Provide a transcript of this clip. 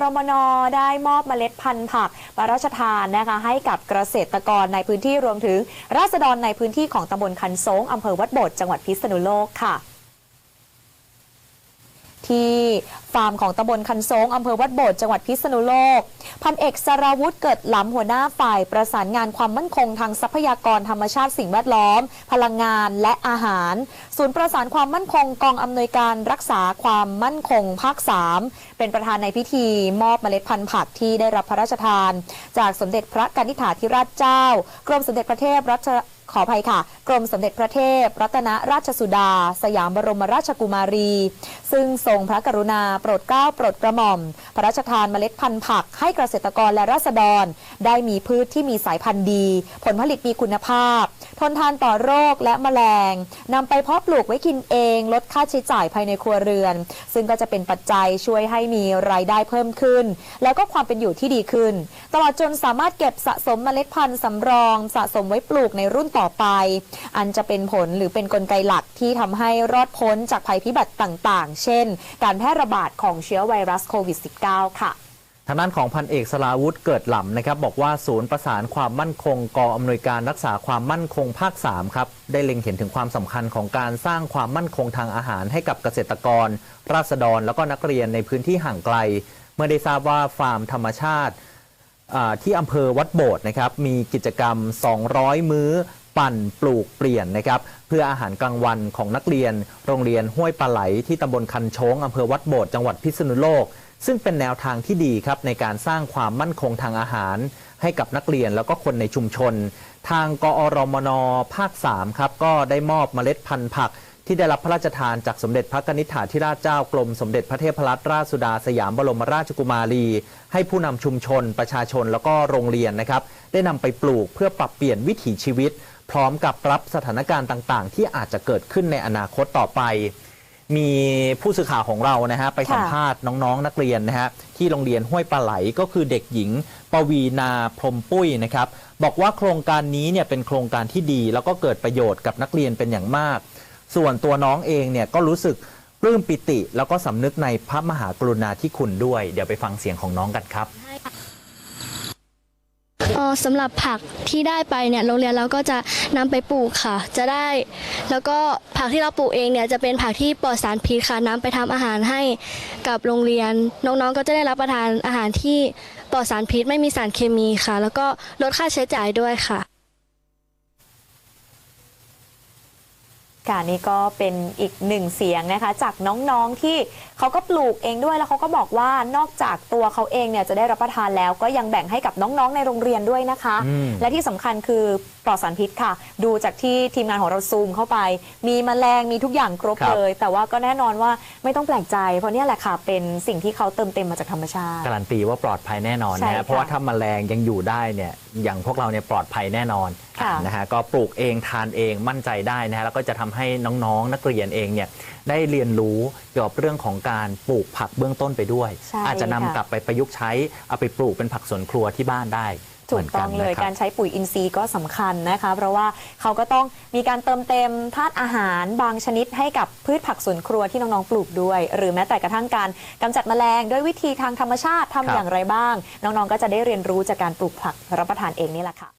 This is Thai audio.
รมนได้มอบเมล็ดพันธุ์ผักพระราชทานนะคะให้กับเกษตรกรในพื้นที่รวมถึง ราษฎรในพื้นที่ของตำบลคันโซงอำเภอวัดโบดจังหวัดพิษณุโลกค่ะ ที่ฟาร์มของตำบลคันโซงอำเภอวัดโบดจังหวัดพิษณุโลก พันเอกสราวุธเกิดหล้ำหัวหน้าฝ่ายประสานงานความมั่นคงทางทรัพยากรธรรมชาติสิ่งแวดล้อม พลังงานและอาหาร ศูนย์ประสานความมั่นคงกองอำนวยการรักษาความมั่นคงภาค 3 เป็นประธานในพิธีมอบเมล็ดพันธุ์ผักที่ได้รับพระราชทาน จากสมเด็จพระกนิษฐาธิราชเจ้า กรมสมเด็จพระเทพรัช ขออภัยค่ะ กรมสมเด็จพระเทพ รัตนราชสุดา สยามบรมราชกุมารี ซึ่งทรงพระกรุณาโปรดเกล้าโปรดกระหม่อม พระราชทานเมล็ดพันธุ์ผักให้เกษตรกรและราษฎร ได้มีพืชที่มีสายพันธุ์ดี ผลผลิตมีคุณภาพ ทนทานต่อโรคและแมลงนำไปเพาะปลูกไว้กินเอง ลดค่าใช้จ่ายภายในครัวเรือน ซึ่งก็จะเป็นปัจจัยช่วยให้มีรายได้เพิ่มขึ้น แล้วก็ความเป็นอยู่ที่ดีขึ้น ตลอดจนสามารถเก็บสะสมเมล็ดพันธุ์สำรอง สะสมไว้ปลูกในรุ่นต่อไป อันจะเป็นผลหรือเป็นนกลไกหลักที่ทำให้รอดพ้นจากภัยพิบัติต่างๆ เช่น การแพร่ระบาดของเชื้อไวรัสโควิด -19 ค่ะ ทางด้านของพันเอกสลาวุธเกิดหล่ำนะครับบอกว่าศูนย์ประสานความมั่นคงกองอำนวยการรักษาความมั่นคงภาค 3 ครับ ได้เล็งเห็นถึงความสำคัญของการสร้างความมั่นคงทางอาหารให้กับเกษตรกร ราษฎรแล้วก็นักเรียนในพื้นที่ห่างไกล เมื่อได้ทราบว่าฟาร์มธรรมชาติที่อำเภอวัดโบดนะครับมีกิจกรรม 200 มื้อปั่นปลูกเปลี่ยนนะครับเพื่ออาหารกลางวันของนักเรียน โรงเรียนห้วยปลาไหลที่ตำบลคันโชงอำเภอวัดโบดจังหวัดพิษณุโลก ซึ่งเป็นแนวทางที่ดีครับในการสร้างความมั่นคงทางอาหาร ให้กับนักเรียนแล้วก็คนในชุมชน ทางกอรมนภาค 3 ครับ ก็ได้มอบเมล็ดพันธุ์ผัก ที่ได้รับพระราชทานจากสมเด็จพระนิษฐาธิราชเจ้ากรมสมเด็จพระเทพรัตนราชสุดาสยามบรมราชกุมารี ให้ผู้นำชุมชน ประชาชนแล้วก็โรงเรียนนะครับได้นำไปปลูกเพื่อปรับเปลี่ยนวิถีชีวิต พร้อมกับรับสถานการณ์ต่าง ๆ ที่อาจจะเกิดขึ้นในอนาคตต่อไป มีผู้สื่อข่าวของเรานะฮะไปสัมภาษณ์น้องๆ นักเรียนนะฮะที่โรงเรียนห้วยปลาไหลก็คือเด็กหญิง ปวีนาพรหมปุ้ยนะครับบอกว่าโครงการนี้เนี่ยเป็นโครงการที่ดี แล้วก็เกิดประโยชน์กับนักเรียนเป็นอย่างมาก ส่วนตัวน้องเองเนี่ยก็รู้สึกปลื้มปิติ แล้วก็สำนึกในพระมหากรุณาธิคุณด้วย เดี๋ยวไปฟังเสียงของน้องกันครับเอ่อ สำหรับผักที่ได้ไปเนี่ยโรงเรียนเราก็จะนำไปปลูกค่ะ จะได้ แล้วก็ผักที่เราปลูกเองเนี่ยจะเป็นผักที่ปลอดสารพิษค่ะนำไปทำอาหารให้กับโรงเรียน น้องๆก็จะได้รับประทานอาหารที่ปลอดสารพิษไม่มีสารเคมีค่ะ แล้วก็ลดค่าใช้จ่ายด้วยค่ะ ค่ะนี่ก็เป็นอีกหนึ่งเสียงนะคะ จากน้องๆที่เขาก็ปลูกเองด้วยแล้วเขาก็บอกว่านอกจากตัวเขาเองเนี่ยจะได้รับประทานแล้วก็ยังแบ่งให้กับน้องๆในโรงเรียนด้วยนะคะอืมและที่สำคัญคือปลอดสารพิษค่ะ ดูจากที่ทีมงานของเราซูมเข้าไป มีแมลงมีทุกอย่างครบครับเลย แต่ว่าก็แน่นอนว่าไม่ต้องแปลกใจ เพราะเนี่ยแหละค่ะเป็นสิ่งที่เขาเติมเต็มมาจากธรรมชาติการันตีว่าปลอดภัยแน่นอนใช่นะค่ะฮะเพราะว่าถ้าแมลงยังอยู่ได้เนี่ยอย่างพวกเราเนี่ยปลอดภัยแน่นอน ค่ะนะฮะก็ปลูกเองทานเองมั่นใจได้นะฮะแล้วก็จะทำให้น้องๆ นักเรียนเองเนี่ยได้เรียนรู้เกี่ยวกับเรื่องของการปลูกผักเบื้องต้นไปด้วย ใช่อาจจะนำค่ะ กลับไปประยุกต์ใช้เอาไปปลูกเป็นผักสวนครัวที่บ้านได้ถูหมืกนต้องเลยนะครับการใช้ปุ๋ยอินทรีย์ก็สำคัญนะคะ เพราะว่าเขาก็ต้องมีการเติมเต็มธาตุอาหารบางชนิดให้กับพืชผักสวนครัวที่น้องๆปลูกด้วย หรือแม้แต่กระทั่งการกำจัดแมลงด้วยวิธีทางธรรมชาติทำครับ อย่างไรบ้าง น้องๆก็จะได้เรียนรู้จากการปลูกผักรับประทานเองนี่แหละค่ะ